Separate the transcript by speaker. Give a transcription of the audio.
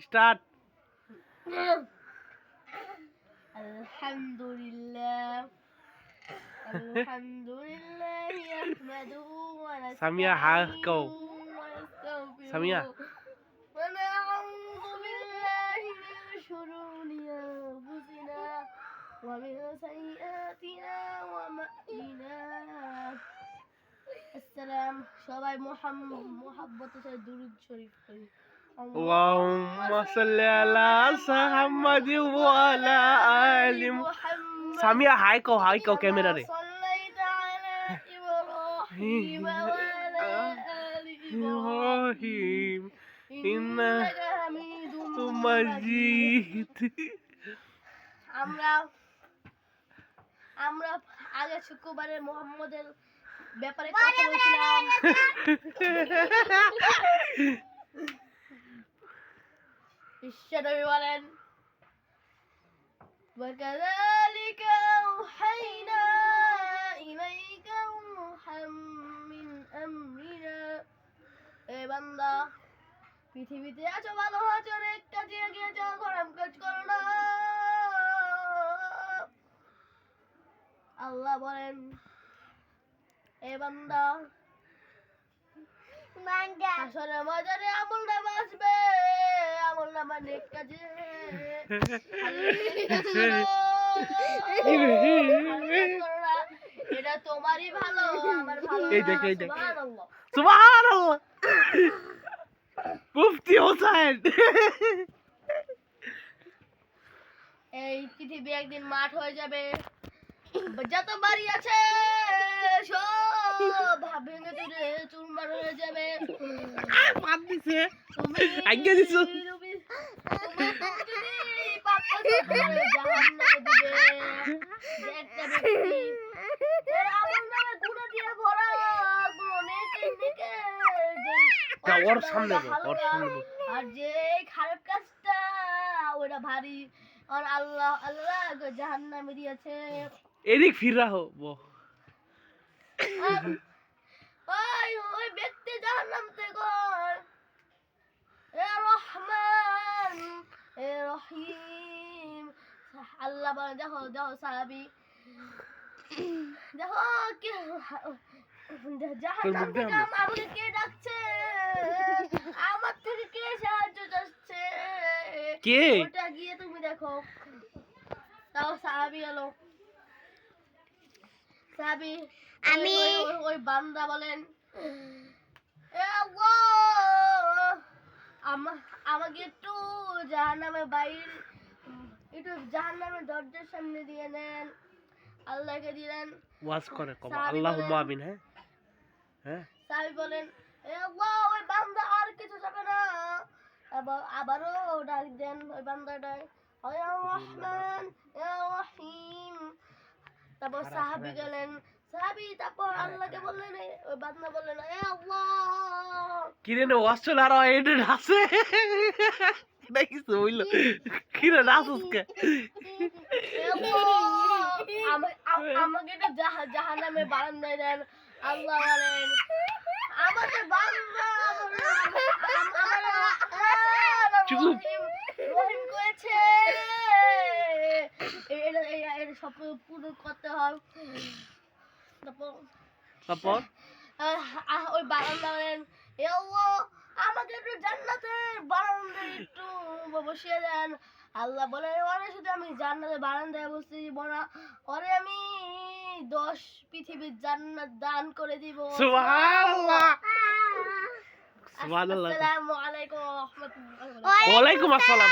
Speaker 1: Start
Speaker 2: الحمد لله الحمد لله نحمده
Speaker 1: Samia হা কও
Speaker 2: ونستغفره
Speaker 1: সামিয়া
Speaker 2: ونعوذ بالله من شرور أنفسنا ومن سيئات أعمالنا السلام সবাই মোহাম্মদ মোহাব্বতের সাথে দুরূদ শরীফ করি
Speaker 1: اللهم صل على محمد وعلى آل
Speaker 2: محمد
Speaker 1: সামিয়া হাই কও হাই কও ক্যামেরা রে
Speaker 2: صليت على إبراهيم وعلى آل
Speaker 1: ইব্রাহিম
Speaker 2: إبراهيم إنك حميد مجيد
Speaker 1: মজিদ
Speaker 2: আমরা আমরা আগে শুক্রবারে মোহাম্মদের ব্যাপারে কথা বলছিলাম বিশ্বনবী বলেন وكذلك أوحينا إليك روحا من أمرنا এ বান্দা পৃথিবীতে আছো ভালো আছো অনেক কাজে এগিয়ে যাও খারাপ কাজ করো না আল্লাহ বলেন এ বান্দা আসলে মজারে আমল নামা এটা তোমারই ভালো আমার ভালো
Speaker 1: এই দেখ, এই দেখ।
Speaker 2: সুবহানাল্লাহ।
Speaker 1: সুবহানাল্লাহ। মুফতি হোসেন।
Speaker 2: এই পৃথিবী একদিন মাঠ হয়ে যাবে। যত বাড়ি আছে সব ভেঙে চুরে চুরমার হয়ে যাবে।
Speaker 1: পাত দিছে। আজ্ঞা দিছো।
Speaker 2: তুমি- তুমি যদি পাপ করো তাহলে জাহান্নামে দিবে। যে একটা ব্যক্তি এর আমল নামে গুনাহ দিয়ে ভরা, গুনাহ নেকে নেকে, যে
Speaker 1: যা, ওর সামনে ওর সামনে
Speaker 2: আর যে খারাপ কাজটা ওটা ভারী। আর আল্লাহ আল্লাহ জাহান্নামে দিয়েছে
Speaker 1: এদিক ফিরা হো বো।
Speaker 2: ওই ওই ব্যক্তি জাহান্নাম থেকে এ রহমান এ রহিম। আল্লাহ বলে দেখো দেখো সাহাবি। দেখো কে জাহান্নাম থেকে
Speaker 1: আমি-
Speaker 2: আমাকে কে ডাকছে? আমার থেকে কে সাহায্য চাচ্ছে?
Speaker 1: কে?
Speaker 2: ওটা গিয়ে তুমি দেখো। তাও সাহাবি এলো। সাহাবি আমি ওই বান্দা বলেন। "এ আমাকে একটু জাহান্নামের বাইর একটু জাহান্নামের দরজার সামনে দিয়ে নেন আল্লাহকে দিলেন
Speaker 1: ওয়াজ করে কম।
Speaker 2: সাহাবী
Speaker 1: আল্লাহুম্মা আমিন হ্যাঁ? হ্যাঁ?
Speaker 2: সাহাবি বলেন এ আল্লাহ ওই বান্দা আর কিছু যাবে না। আবার আবারও ডাক দেন ওই ইয়া রহমান ইয়া রহিম। তারপর সাহাবি গেলেন সাহাবি তারপর আল্লাহকে বললেন ওই বান্দা বললেন এ আল্লাহ!
Speaker 1: কিরে ওয়াজ চলে আর এডে আছে। দেখিস হইল কিরে নাচুস কে?
Speaker 2: আমাকে জাহা- জাহান্নামে বারান্দায় দেন আল্লাহ বলেন। আমাকে বান্দা
Speaker 1: চুপ।
Speaker 2: রহিম করেছে। এটা এটা- এটা সব পূরণ করতে হয়। তারপর
Speaker 1: তারপর?
Speaker 2: ওই বারান্দা বলেন এ আল্লাহ আমাকে একটু জান্নাতে বারান্দায় একটু বসিয়ে দেন। আল্লাহ বলে ওরে শুধু আমি জান্নাতে বারান্দায় বসে দিব না ওরে আমি দশ পৃথিবীর জান্নাত দান করে দিব।
Speaker 1: সুবহানাল্লাহ। সুবহানাল্লাহ।
Speaker 2: আসসালামু আলাইকুম ওয়া রাহমাতুল্লাহ ওয়া
Speaker 1: আলাইকুম আসসালাম